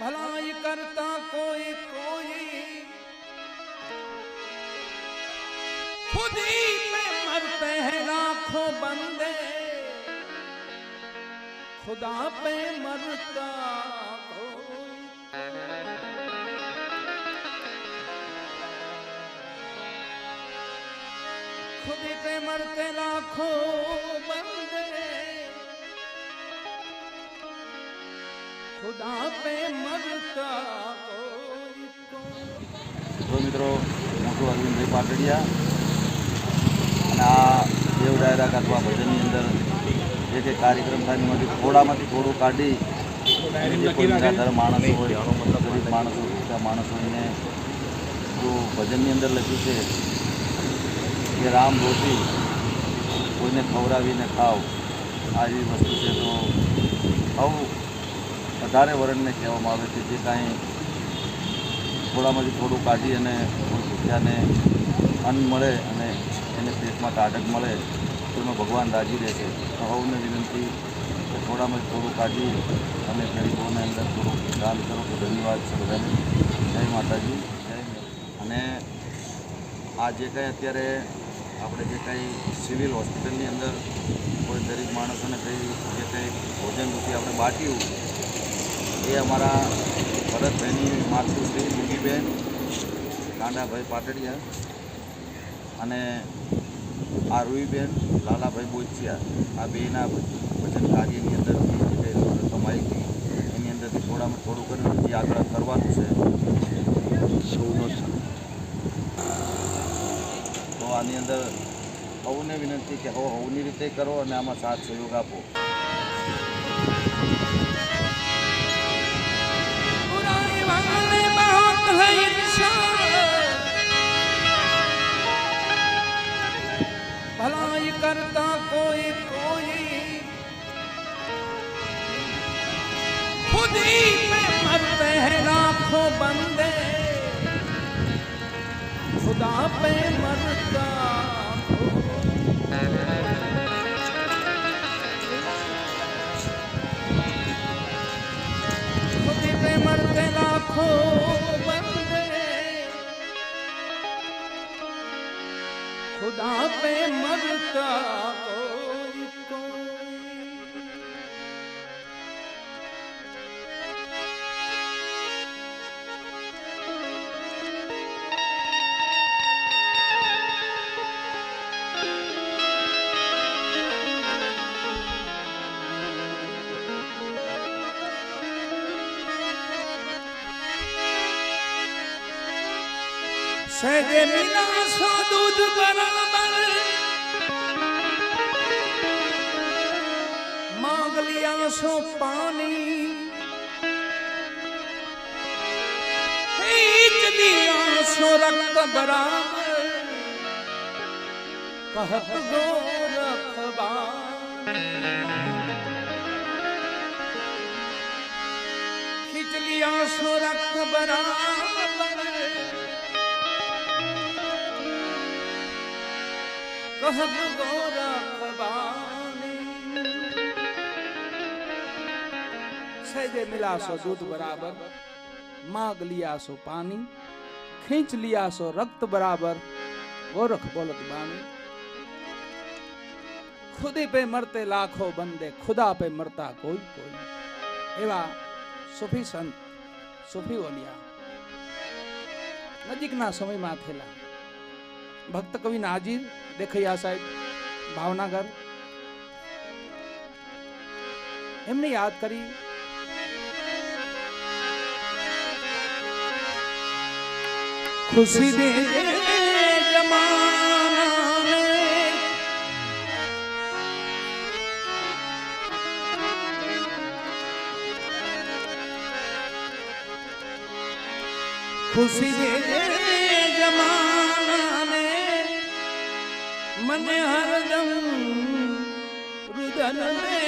भलाई करता कोई कोई। खुद ही पे मरते हैं लाखों बंदे। खुदा पे मरता खुद पे मरते लाखों बंदे। મિત્રો, મોટું અરવિંદભાઈ પાટડિયા અને આ દેવ ડાયરા કાઢવા ભજનની અંદર જે કંઈ કાર્યક્રમ થાય એમાંથી થોડામાંથી થોડું કાઢી નિરાધાર માણસો હોય મતલબ ગરીબ માણસો ભૂખા માણસોને જો ભજનની અંદર લખ્યું છે કે રામ રોટી કોઈને ખવડાવીને ખાવ આવી વસ્તુ છે. તો આવું વધારે વર્ણને કહેવામાં આવે છે, જે કાંઈ થોડામાંથી થોડું કાઢી અને કોઈ અન્ન મળે અને એને પેટમાં ટાઢક મળે, તેમાં ભગવાન રાજી રહે છે. સૌને વિનંતી કે થોડામાંથી થોડું કાઢી અને ગરીબોને અંદર થોડું દાન કરો. તો ધન્યવાદ છે બધાને. જય માતાજી. જય અને આ જે કંઈ અત્યારે આપણે જે કંઈ સિવિલ હોસ્પિટલની અંદર કોઈ ગરીબ માણસોને કંઈ જે કંઈ ભોજન રૂપી આપણે બાટ્યું એ અમારા ભરતભાઈની માતૃશ્રી મુગીબેન કાંડાભાઈ પાટડિયા અને આ રૂઈબેન લાલાભાઈ બોચિયા. આ બેના ભજન કાર્યની અંદર કમાઈ હતી એની અંદરથી થોડામાં થોડું કરીને જે આગળ કરવાનું છે. સૌનો તો આની અંદર સૌને વિનંતી કે હવ હવની રીતે કરો અને આમાં સાથ સહયોગ આપો. करता कोई कोई खुद ही पे मरते हैं लाखों बंदे खुदा पे मरता खुदा पे मरता कोई कोई સહેજે સો દૂધ બરાબર. માંગલિયા સો પાણી. હીચ લિયાશો રક્ત બરાબર. કહત ગો રખબા ખીચ લિયાશો રક્ત બરાબર. કહત ગોરખબાણી સહેજે મિલાશો દૂધ બરાબર માગ લિયાશો પાણી ખીંચ લિયાશો રક્ત બરાબર ગોરખ બોલત બાણી ખુદી પે મરતે લાખો બંદે ખુદા પે મરતા કોઈ કોઈ એવા સુફી સંત સુફી ઓલિયા નજીકના સમયમાં થયેલા ભક્ત કવિ નાજીર દેખૈયા સાહેબ ભાવનગર એમને યાદ કરી ખુશી દે જમાનાને ખુશી દે જમાનાને मन हरदम रुदन में